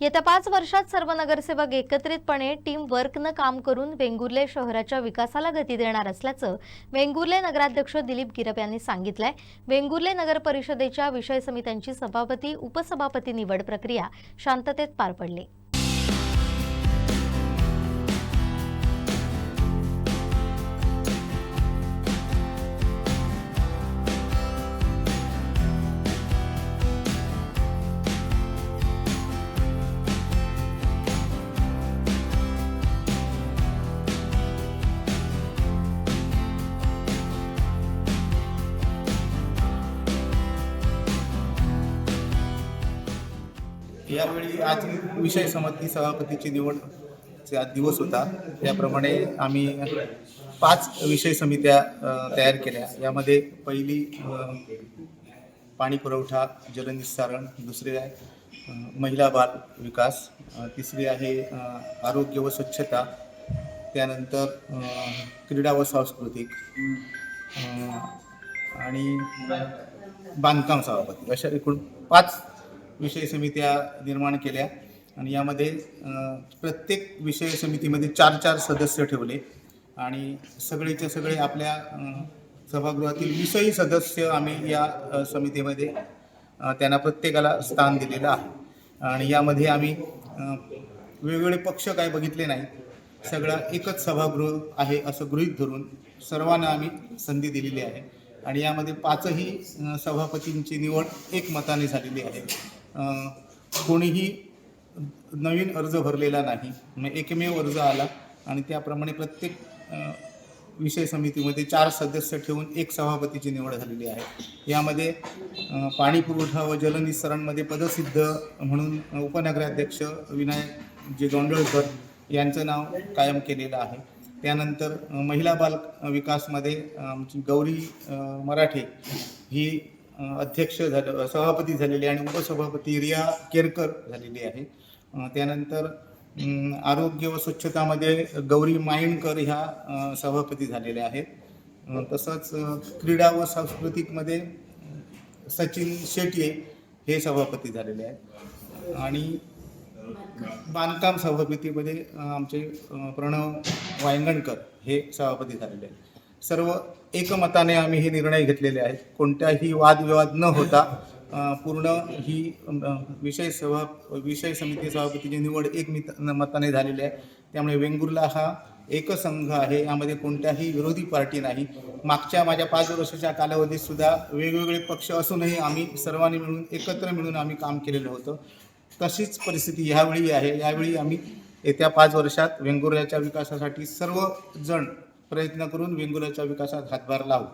येत्या पाच वर्षात सर्व नगरसेवक एकत्रितपणे टीम वर्कनं काम करून वेंगुर्ले शहराच्या विकासाला गती देणार असल्याचं वेंगुर्ले नगराध्यक्ष दिलीप गिरप यांनी सांगितलंय. वेंगुर्ले नगर परिषदेच्या विषय समित्यांची सभापती उपसभापती निवड प्रक्रिया शांततेत पार पडली. यावेळी आज विषय समिती सभापतीची निवडचा दिवस होता. त्याप्रमाणे आम्ही पाच विषय समित्या तयार केल्या. यामध्ये पहिली पाणी पुरवठा जलनिस्सारण दुसरी आहे महिला बाल विकास तिसरी आहे आरोग्य व स्वच्छता त्यानंतर क्रीडा व सांस्कृतिक आणि बांधकाम सभापती. अशा एकूण पाच विषय समित्या निर्माण केल्या आणि यामध्ये प्रत्येक विषय समितीमध्ये चार चार सदस्य ठेवले आणि सगळेचे सगळे आपल्या सभागृहातील विषयी सदस्य आम्ही या समितीमध्ये त्यांना प्रत्येकाला स्थान दिलेलं आहे. आणि यामध्ये आम्ही वेगवेगळे पक्ष काय बघितले नाही सगळा एकच सभागृह आहे असं गृहीत धरून सर्वांना आम्ही संधी दिलेली आहे. आणि यामध्ये पाचही सभापतींची निवड एकमताने झालेली आहे. कोणीही नवीन अर्ज भरलेला नाही. मग एकमेव अर्ज आला आणि त्याप्रमाणे प्रत्येक विषय समितीमध्ये चार सदस्य ठेवून एक सभापतीची निवड झालेली आहे. यामध्ये पाणी पुरवठा व जलनिस्सरणमध्ये पदसिद्ध म्हणून उपनगराध्यक्ष विनायक जे गोंडळकर यांचं नाव कायम केलेलं आहे. त्यानंतर महिला बाल विकासमध्ये आमची गौरी मराठे ही अध्यक्ष झालं सभापती झालेले आणि उपसभापती रिया केरकर झालेली आहे. त्यानंतर आरोग्य व स्वच्छतामध्ये गौरी माइंडकर ह्या सभापती झालेल्या आहेत. तसंच क्रीडा व सांस्कृतिकमध्ये सचिन शेट्ये हे सभापती झालेले आहेत. आणि बांधकाम सभापतीमध्ये आमचे प्रणव वायंगणकर हे सभापती झालेले आहेत. सर्व एकमताने आम्ही हे निर्णय घेतलेले आहेत. कोणत्याही वादविवाद न होता पूर्ण ही विषय सभा विषय समिती सभापतीची निवड एक मित मताने झालेली आहे. त्यामुळे वेंगुर्ला हा एकसंघ आहे. यामध्ये कोणत्याही विरोधी पार्टी नाही. मागच्या माझ्या पाच वर्षाच्या कालावधीत सुद्धा वेगवेगळे पक्ष असूनही आम्ही सर्वांनी मिळून एकत्र मिळून आम्ही काम केलेलं होतं. तशीच परिस्थिती ह्यावेळी आहे. यावेळी आम्ही येत्या पाच वर्षात वेंगुर्ल्याच्या विकासासाठी सर्वजण प्रयत्न करून वेंगुर्ल्याच्या विकासात हातभार लावू.